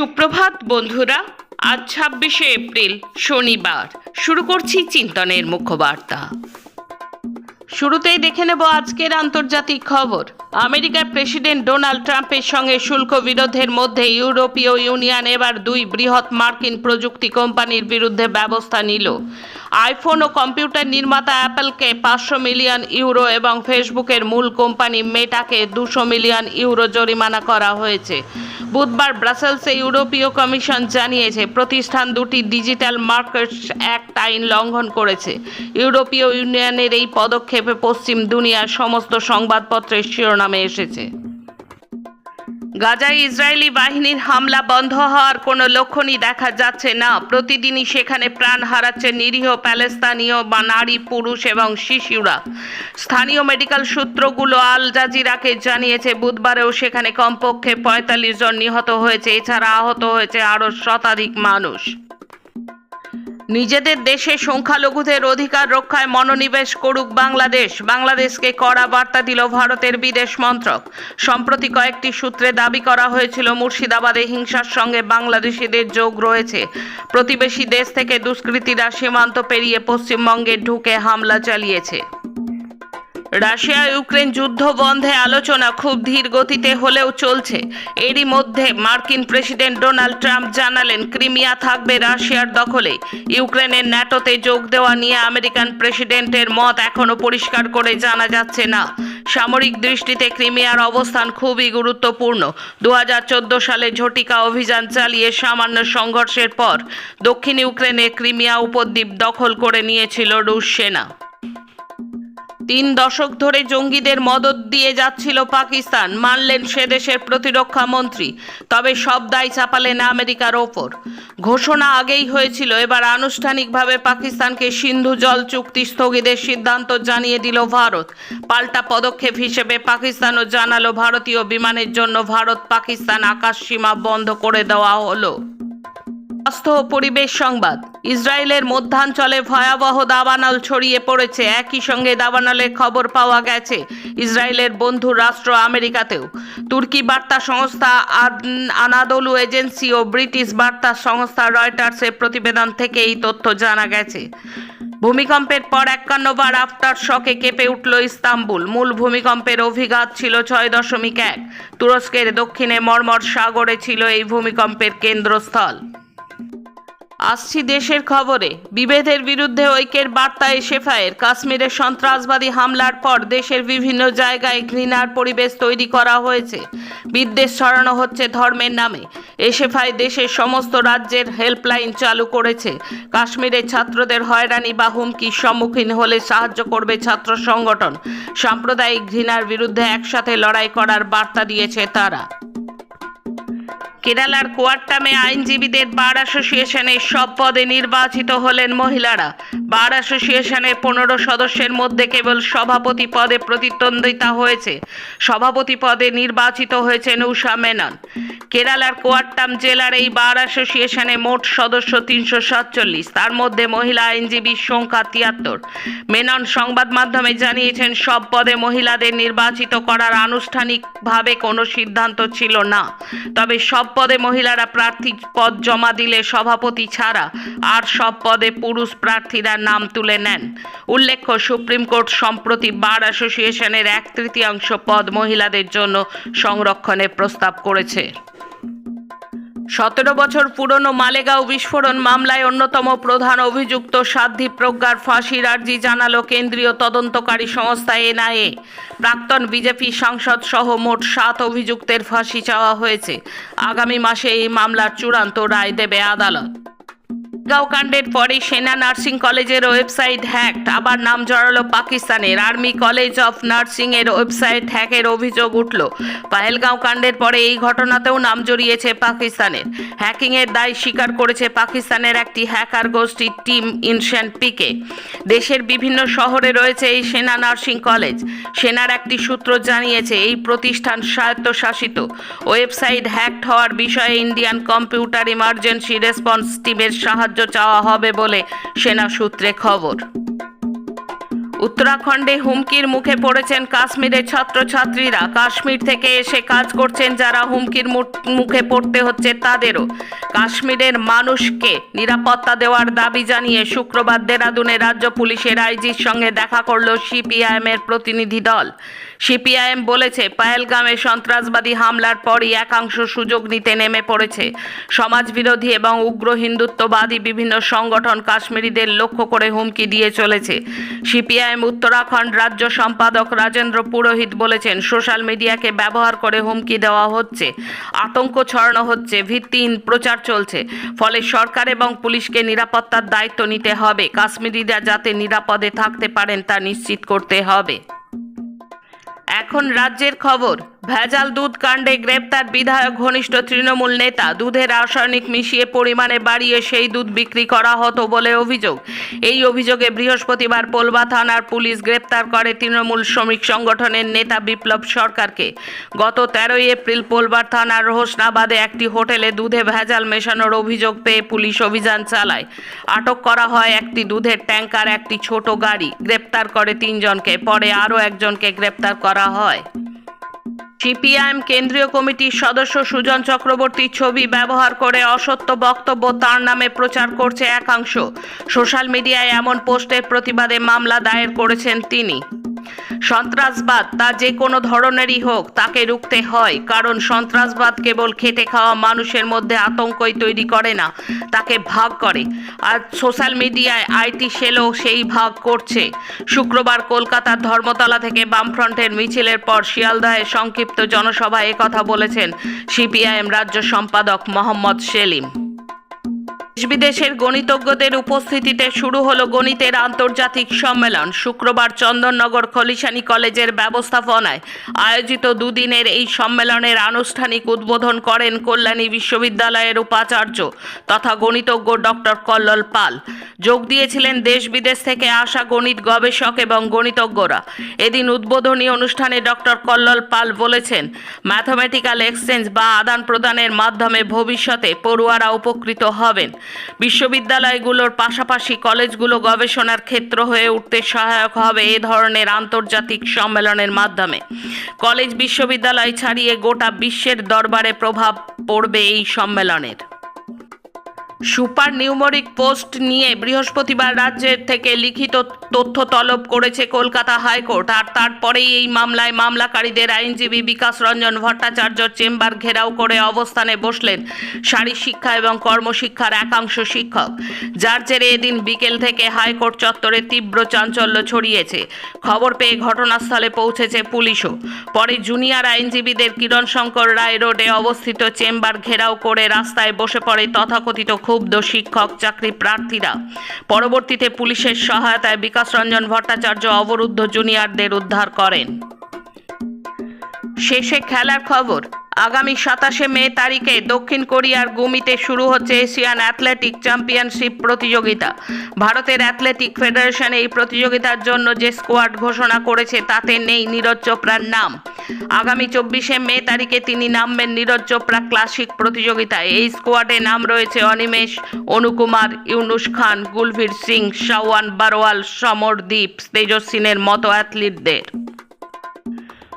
সুপ্রভাত, বন্ধুরা। আজ ছাব্বিশে এপ্রিল, শনিবার। শুরু করছি চিন্তনের মুখ্যবার্তা। শুরুতেই দেখে নেব আজকের আন্তর্জাতিক খবর। আমেরিকার প্রেসিডেন্ট ডোনাল্ড ট্রাম্পের সঙ্গে শুল্ক বিরোধের মধ্যে ইউরোপীয় ইউনিয়ন এবার দুই বৃহৎ মার্কিন প্রযুক্তি কোম্পানির বিরুদ্ধে ব্যবস্থা নিল। আইফোন ও কম্পিউটার নির্মাতা অ্যাপলকে পাঁচশো মিলিয়ন ইউরো এবং ফেসবুকের মূল কোম্পানি মেটাকে দুশো মিলিয়ন ইউরো জরিমানা করা হয়েছে। বুধবার ব্রাসেলসে ইউরোপীয় কমিশন জানিয়েছে, প্রতিষ্ঠান দুটি ডিজিটাল মার্কেটস অ্যাক্ট আইন লঙ্ঘন করেছে। ইউরোপীয় ইউনিয়নের এই পদক্ষেপে পশ্চিম দুনিয়ার সমস্ত সংবাদপত্রের শিরোনামে এসেছে। গাজায় ইসরায়েলি বাহিনীর হামলা বন্ধ হওয়ার কোনো লক্ষণই দেখা যাচ্ছে না। প্রতিদিনই সেখানে প্রাণ হারাচ্ছে নিরীহ প্যালেস্তানীয় বা নারী, পুরুষ এবং শিশুরা। স্থানীয় মেডিকেল সূত্রগুলো আল জাজিরাকে জানিয়েছে, বুধবারেও সেখানে কমপক্ষে পঁয়তাল্লিশ জন নিহত হয়েছে। এছাড়া আহত হয়েছে আরও শতাধিক মানুষ। নিজেদের দেশে সংখ্যালঘুদের অধিকার রক্ষায় মনোনিবেশ করুক বাংলাদেশ। বাংলাদেশকে কড়া বার্তা দিল ভারতের বিদেশ মন্ত্রক। সম্প্রতি কয়েকটি সূত্রে দাবি করা হয়েছিল, মুর্শিদাবাদে হিংসার সঙ্গে বাংলাদেশিদের যোগ রয়েছে। প্রতিবেশী দেশ থেকে দুষ্কৃতীরা সীমান্ত পেরিয়ে পশ্চিমবঙ্গে ঢুকে হামলা চালিয়েছে। রাশিয়া ইউক্রেন যুদ্ধ বন্ধে আলোচনা খুব ধীর গতিতে হলেও চলছে। এরই মধ্যে মার্কিন প্রেসিডেন্ট ডোনাল্ড ট্রাম্প জানালেন, ক্রিমিয়া থাকবে রাশিয়ার দখলে। ইউক্রেনের ন্যাটোতে যোগ দেওয়া নিয়ে আমেরিকান প্রেসিডেন্টের মত এখনও পরিষ্কার করে জানা যাচ্ছে না। সামরিক দৃষ্টিতে ক্রিমিয়ার অবস্থান খুবই গুরুত্বপূর্ণ। দু হাজার চোদ্দ সালে ঝটিকা অভিযান চালিয়ে সামান্য সংঘর্ষের পর দক্ষিণ ইউক্রেনে ক্রিমিয়া উপদ্বীপ দখল করে নিয়েছিল রুশ সেনা। তিন দশক ধরে জঙ্গিদের মদত দিয়ে যাচ্ছিল পাকিস্তান, মানলেন সে দেশের প্রতিরক্ষা মন্ত্রী, তবে সব দায় চাপালেন আমেরিকার ওপর। ঘোষণা আগেই হয়েছিল, এবার আনুষ্ঠানিকভাবে পাকিস্তানকে সিন্ধু জল চুক্তি স্থগিতের সিদ্ধান্ত জানিয়ে দিল ভারত। পাল্টা পদক্ষেপ হিসেবে পাকিস্তানও জানালো, ভারতীয় বিমানের জন্য ভারত পাকিস্তান আকাশ সীমা বন্ধ করে দেওয়া হলো। স্বাস্থ্য পরিবেশ সংবাদ। ইসরায়েলের মধ্যাঞ্চলে ভয়াবহ দাবানল ছড়িয়ে পড়েছে। একই সঙ্গে দাবানলের খবর পাওয়া গেছে ইসরায়েলের বন্ধু রাষ্ট্র আমেরিকাতেও। তুর্কি বার্তা সংস্থা আনাদলু এজেন্সি ও ব্রিটিশ বার্তা সংস্থা রয়টার্সের প্রতিবেদন থেকে এই তথ্য জানা গেছে। ভূমিকম্পের পর একান্নবার আফটার শকে কেঁপে উঠল ইস্তাম্বুল। মূল ভূমিকম্পের অভিঘাত ছিল ছয় দশমিক এক। তুরস্কের দক্ষিণে মর্মর সাগরে ছিল এই ভূমিকম্পের কেন্দ্রস্থল। আসছি দেশের খবরে। বিভেদের বিরুদ্ধে ঐক্যের বার্তা এসেফায়ের কাশ্মীরে সন্ত্রাসবাদী হামলার পর দেশের বিভিন্ন জায়গায় ঘৃণার পরিবেশ তৈরি করা হয়েছে। বিদ্বেষ ছড়ানো হচ্ছে ধর্মের নামে। এসেফাই দেশের সমস্ত রাজ্যের হেল্পলাইন চালু করেছে। কাশ্মীরের ছাত্রদের হয়রানি বা হুমকির সম্মুখীন হলে সাহায্য করবে ছাত্র সংগঠন। সাম্প্রদায়িক ঘৃণার বিরুদ্ধে একসাথে লড়াই করার বার্তা দিয়েছে তারা। কেরালার কোয়াট্টামে আইনজীবীদের বার অ্যাসোসিয়েশনের সব পদে নির্বাচিত হলেন মহিলারা। বার অ্যাসোসিয়েশনের পনেরো সদস্যের মধ্যে কেবল সভাপতি পদে প্রতিদ্বন্দ্বিতা হয়েছে। সভাপতি পদে নির্বাচিত হয়েছেন উষা মেনন। কেরালার কোয়াট্টাম জেলার এই বার অ্যাসোসিয়েশনে মোট সদস্য তিনশো সাতচল্লিশ। তার মধ্যে মহিলা আইনজীবীর সংখ্যা তিয়াত্তর। মেনন সংবাদ মাধ্যমে জানিয়েছেন, সব পদে মহিলাদের নির্বাচিত করার আনুষ্ঠানিকভাবে কোনো সিদ্ধান্ত ছিল না। তবে সব পদে মহিলারা প্রার্থী পদ জমা দিলে সভাপতি ছাড়া আর সব পদে পুরুষ প্রার্থীরা নাম তুলে নেন। উল্লেখ্য, সুপ্রিম কোর্ট সম্প্রতি বার অ্যাসোসিয়েশনের এক তৃতীয়াংশ পদ মহিলাদের জন্য সংরক্ষণের প্রস্তাব করেছে। সতেরো বছর পুরনো মালেগাঁও বিস্ফোরণ মামলায় অন্যতম প্রধান অভিযুক্ত সাধ্বী প্রজ্ঞার ফাঁসির আর্জি জানালো কেন্দ্রীয় তদন্তকারী সংস্থা এনআইএ। প্রাক্তন বিজেপি সাংসদ সহ মোট সাত অভিযুক্তের ফাঁসি চাওয়া হয়েছে। আগামী মাসে এই মামলার চূড়ান্ত রায় দেবে আদালত। কাণ্ডের পরে সেনা নার্সিং কলেজের ওয়েবসাইট হ্যাকড। আবার নাম জড়ালো পাকিস্তানের। আর্মি কলেজ অফ নার্সিং এর ওয়েবসাইট হ্যাকের অভিযোগ উঠল। পাহেলগাঁও কাণ্ডের পরে এই ঘটনাতেও নাম জড়িয়েছে পাকিস্তানের। হ্যাকিং এর দায় স্বীকার করেছে পাকিস্তানের একটি হ্যাকার গোষ্ঠীর টিম ইনশান পিকে। দেশের বিভিন্ন শহরে রয়েছে এই সেনা নার্সিং কলেজ। সেনার একটি সূত্র জানিয়েছে, এই প্রতিষ্ঠান স্বায়ত্তশাসিত। ওয়েবসাইট হ্যাকড হওয়ার বিষয়ে ইন্ডিয়ান কম্পিউটার ইমার্জেন্সি রেসপন্স টিমের সাহায্য চাওয়া হবে বলে সেনা সূত্রে খবর। উত্তরাখণ্ডে হুমকির মুখে পড়েছেন কাশ্মীরের ছাত্রছাত্রীরা। কাশ্মীর থেকে এসে কাজ করছেন যারা হুমকির মুখে পড়তে হচ্ছে তাদেরও। কাশ্মীরের মানুষকে নিরাপত্তা দেওয়ার দাবি জানিয়ে শুক্রবার দেরাদুনে রাজ্য পুলিশের আইজির সঙ্গে দেখা করল সিপিআইএম এর প্রতিনিধি দল। সিপিআইএম বলেছে, পায়েলগামে সন্ত্রাসবাদী হামলার পরই একাংশ সুযোগ নিতে নেমে পড়েছে। সমাজবিরোধী এবং উগ্র হিন্দুত্ববাদী বিভিন্ন সংগঠন কাশ্মীরিদের লক্ষ্য করে হুমকি দিয়ে চলেছে। সিপিআইএম উত্তরাখণ্ড রাজ্য সম্পাদক রাজেন্দ্র পুরোহিত বলেছেন, সোশ্যাল মিডিয়াকে ব্যবহার করে হুমকি দেওয়া হচ্ছে, আতঙ্ক ছড়ানো হচ্ছে, ভিত্তিহীন প্রচার চলছে, ফলে সরকার এবং পুলিশকে নিরাপত্তার দায়িত্ব নিতে হবে, কাশ্মীরিরা যাতে নিরাপদে থাকতে পারেন তা নিশ্চিত করতে হবে। এখন রাজ্যের খবর, ভেজাল দুধ কাণ্ডে গ্রেপ্তার বিধায়ক ঘনিষ্ঠ তৃণমূল নেতা দুধে রাসায়নিক মিশিয়ে পরিমাণে বাড়িয়ে সেই দুধ বিক্রি করা হতো বলে অভিযোগ। এই অভিযোগে বৃহস্পতিবার পোলবা থানার পুলিশ গ্রেপ্তার করে তৃণমূল শ্রমিক সংগঠনের নেতা বিপ্লব সরকারকে। গত তেরোই এপ্রিল পোলবার থানার হোসনাবাদে একটি হোটেলে দুধে ভেজাল মেশানোর অভিযোগ পেয়ে পুলিশ অভিযান চালায়। আটক করা হয় একটি দুধের ট্যাঙ্কার একটি ছোট গাড়ি, গ্রেপ্তার করে তিনজনকে, পরে আরও একজনকে গ্রেপ্তার করা হয়। সিপিআইএম কেন্দ্রীয় কমিটির সদস্য সুজন চক্রবর্তীর ছবি ব্যবহার করে অসত্য বক্তব্য তার নামে প্রচার করছে একাংশ। সোশ্যাল মিডিয়ায় এমন পোস্টের প্রতিবাদে মামলা দায়ের করেছেন তিনি। সন্ত্রাসবাদ তা যে কোনো ধরনেরই হোক, তাকে রুখতে হয়। কারণ সন্ত্রাসবাদ কেবল খেটে খাওয়া মানুষের মধ্যে আতঙ্কই তৈরি করে না, তাকে ভাগ করে। আর সোশ্যাল মিডিয়ায় আইটি সেলও সেই ভাগ করছে। শুক্রবার কলকাতার ধর্মতলা থেকে বামফ্রন্টের মিছিলের পর শিয়ালদহে সংক্ষিপ্ত জনসভায় একথা বলেছেন সিপিআইএম রাজ্য সম্পাদক মোহাম্মদ সেলিম। বিদেশের গণিতজ্ঞদের উপস্থিতিতে শুরু হলো গণিতের আন্তর্জাতিক সম্মেলন। শুক্রবার চন্দননগর খলিশানি কলেজের ব্যবস্থাপনায় আয়োজিত দুদিনের এই সম্মেলনের আনুষ্ঠানিক উদ্বোধন করেন কল্যাণী বিশ্ববিদ্যালয়ের উপাচার্য তথা গণিতজ্ঞ ডক্টর কল্লোল পাল। যোগ দিয়েছিলেন দেশ বিদেশ থেকে আসা গণিত গবেষক এবং গণিতজ্ঞরা। এদিন উদ্বোধনী অনুষ্ঠানে ডক্টর কল্লোল পাল বলেছেন, ম্যাথমেটিক্যাল এক্সচেঞ্জ বা আদান প্রদানের মাধ্যমে ভবিষ্যতে পড়ুয়ারা উপকৃত হবেন। বিশ্ববিদ্যালয়গুলোর পাশাপাশি কলেজগুলো গবেষণার ক্ষেত্র হয়ে উঠতে সহায়ক হবে এ ধরনের আন্তর্জাতিক সম্মেলনের মাধ্যমে। কলেজ বিশ্ববিদ্যালয় ছাড়িয়ে গোটা বিশ্বের দরবারে প্রভাব পড়বে এই সম্মেলনের। সুপার নিউমরিক পোস্ট নিয়ে বৃহস্পতিবার রাজ্যের থেকে লিখিত তথ্য তলব করেছে কলকাতা হাইকোর্ট। আর তারপরেই এই মামলায় মামলাকারীদের আইনজীবী বিকাশ রঞ্জন ভট্টাচার্য চেম্বার ঘেরাও করে অবস্থানে বসলেন শারীর শিক্ষা এবং কর্মশিক্ষার একাংশ শিক্ষক। যার জেরে এদিন বিকেল থেকে হাইকোর্ট চত্বরে তীব্র চাঞ্চল্য ছড়িয়েছে। খবর পেয়ে ঘটনাস্থলে পৌঁছেছে পুলিশও। পরে জুনিয়র আইনজীবীদের কিরণ শঙ্কর রায় রোডে অবস্থিত চেম্বার ঘেরাও করে রাস্তায় বসে পড়ে তথাকথিত ক্ষুব্ধ শিক্ষক, চাকরি প্রার্থীরা। পরবর্তীতে পুলিশের সহায়তায় বিকাশ রঞ্জন ভট্টাচার্য অবরুদ্ধ জুনিয়রদের উদ্ধার করেন। শেষে খেলার খবর আগামী সাতাশে মে তারিখে দক্ষিণ কোরিয়ার গুমিতে শুরু হচ্ছে এশিয়ান অ্যাথলেটিক চ্যাম্পিয়নশিপ প্রতিযোগিতা। ভারতের অ্যাথলেটিক ফেডারেশন এই প্রতিযোগিতার জন্য যে স্কোয়াড ঘোষণা করেছে, তাতে নেই নীরজ চোপড়ার নাম। আগামী চব্বিশে মে তারিখে তিনি নামবেন নীরজ চোপড়া ক্লাসিক প্রতিযোগিতায়। এই স্কোয়াডে নাম রয়েছে অনিমেষ, অনুকুমার, ইউনুস খান, গুলভীর সিং, শাওয়ান বারোয়াল, সমরদীপ, তেজস্বিনের মতো অ্যাথলিটদের।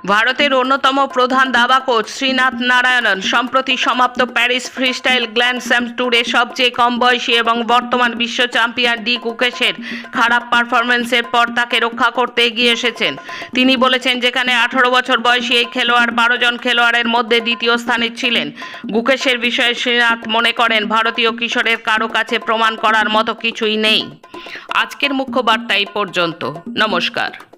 ভারতের অন্যতম প্রধান দাবা কোচ শ্রীনাথ নারায়ণন, সম্প্রতি সমাপ্ত প্যারিস ফ্রিস্টাইল গ্ল্যান্ড স্যাম ট্যুরে সবচেয়ে কম বয়সী এবং বর্তমান বিশ্ব চ্যাম্পিয়ন ডি কুকেশের খারাপ পারফরমেন্সের পর তাকে রক্ষা করতে এগিয়ে এসেছেন। তিনি বলেছেন, যেখানে আঠারো বছর বয়সী এই খেলোয়াড় বারো জন খেলোয়াড়ের মধ্যে দ্বিতীয় স্থানে ছিলেন। গুকেশের বিষয়ে শ্রীনাথ মনে করেন, ভারতীয় কিশোরের কারও কাছে প্রমাণ করার মতো কিছুই নেই। আজকের মুখ্য বার্তা এই পর্যন্ত। নমস্কার।